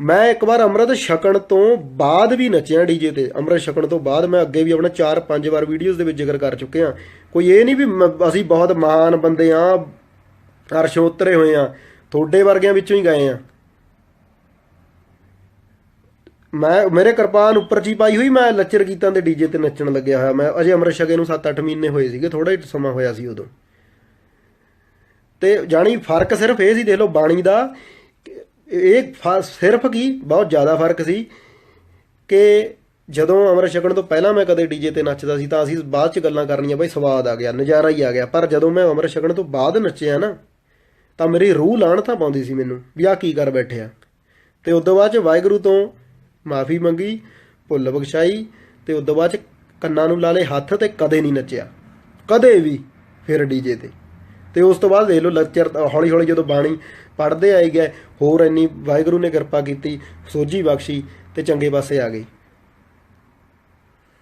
ਮੈਂ ਇੱਕ ਵਾਰ ਅੰਮ੍ਰਿਤ ਛਕਣ ਤੋਂ ਬਾਅਦ ਵੀ ਨੱਚਿਆ ਡੀਜੇ ਤੇ। ਅੰਮ੍ਰਿਤ ਛਕਣ ਤੋਂ ਬਾਅਦ ਮੈਂ ਅੱਗੇ ਵੀ ਆਪਣਾ 4-5 ਵਾਰ ਵੀਡੀਓਜ਼ ਦੇ ਵਿੱਚ ਜ਼ਿਕਰ ਕਰ ਚੁੱਕੇ ਆ ਕੋਈ ਇਹ ਨਹੀਂ ਵੀ ਮ- ਅਸੀਂ ਬਹੁਤ ਮਹਾਨ ਬੰਦੇ ਆ ਅਰਸ਼ ਉਤਰੇ ਹੋਏ ਆ ਤੁਹਾਡੇ ਵਰਗਿਆਂ ਵਿੱਚੋਂ ਹੀ ਗਏ ਆ ਮੈਂ, ਮੇਰੇ ਕਿਰਪਾਨ ਉੱਪਰ ਜੀ ਪਾਈ ਹੋਈ, ਮੈਂ ਲੱਚਰ ਗੀਤਾਂ ਦੇ ਡੀਜੇ ਤੇ ਨੱਚਣ ਲੱਗਿਆ ਹੋਇਆ। ਮੈਂ ਅਜੇ ਅੰਮ੍ਰਿਤ ਛਕੇ ਨੂੰ 7-8 ਮਹੀਨੇ ਹੋਏ ਸੀਗੇ ਥੋੜਾ ਹੀ ਸਮਾਂ ਹੋਇਆ ਸੀ ਉਦੋਂ। ਤੇ ਜਾਣੀ ਫ਼ਰਕ ਸਿਰਫ ਇਹ ਸੀ, ਦੇਖ ਲਓ ਬਾਣੀ ਦਾ ਇਹ ਫ- ਸਿਰਫ ਕੀ, ਬਹੁਤ ਜ਼ਿਆਦਾ ਫ਼ਰਕ ਸੀ ਕਿ ਜਦੋਂ ਅੰਮ੍ਰਿਤ ਛਕਣ ਤੋਂ ਪਹਿਲਾਂ ਮੈਂ ਕਦੇ ਡੀਜੇ ਤੇ ਨੱਚਦਾ ਸੀ ਤਾਂ ਅਸੀਂ ਬਾਅਦ ਚ ਗੱਲਾਂ ਕਰਨੀਆਂ, ਬਈ ਸਵਾਦ ਆ ਗਿਆ, ਨਜ਼ਾਰਾ ਹੀ ਆ ਗਿਆ। ਪਰ ਜਦੋਂ ਮੈਂ ਅੰਮ੍ਰਿਤ ਛਕਣ ਤੋਂ ਬਾਅਦ ਨੱਚਿਆ ਨਾ, ਤਾਂ ਮੇਰੀ ਰੂਹ ਲਾਣ ਤਾਂ ਪਾਉਂਦੀ ਸੀ ਮੈਨੂੰ, ਵੀ ਆ ਕੀ ਕਰ ਬੈਠਿਆ ਤੇ ਤੋਂ ਬਾਅਦ ਚ ਵਾਹਿਗੁਰੂ ਤੋਂ ਮਾਫੀ ਮੰਗੀ, ਭੁੱਲ ਬਖਸ਼ਾਈ, ਤੇ ਤੋਂ ਬਾਅਦ ਚ ਕੰਨਾਂ ਨੂੰ ਲਾ ਲਏ ਹੱਥ ਤੇ ਕਦੇ ਨਹੀਂ ਨੱਚਿਆ। ਕਦੇ ਵੀ ਫਿਰ ਡੀਜੇ ਤੇ। ਤੇ ਉਸ ਤੋਂ ਬਾਅਦ ਦੇਖ ਲਓ ਲੈਕਚਰ ਹੌਲੀ ਹੌਲੀ ਜਦੋਂ ਬਾਣੀ ਪੜ੍ਹਦੇ ਆਏ ਗਏ, ਹੋਰ ਇੰਨੀ ਵਾਹਿਗੁਰੂ ਨੇ ਕਿਰਪਾ ਕੀਤੀ, ਸੋਝੀ ਬਖਸ਼ੀ ਤੇ ਚੰਗੇ ਪਾਸੇ ਆ ਗਏ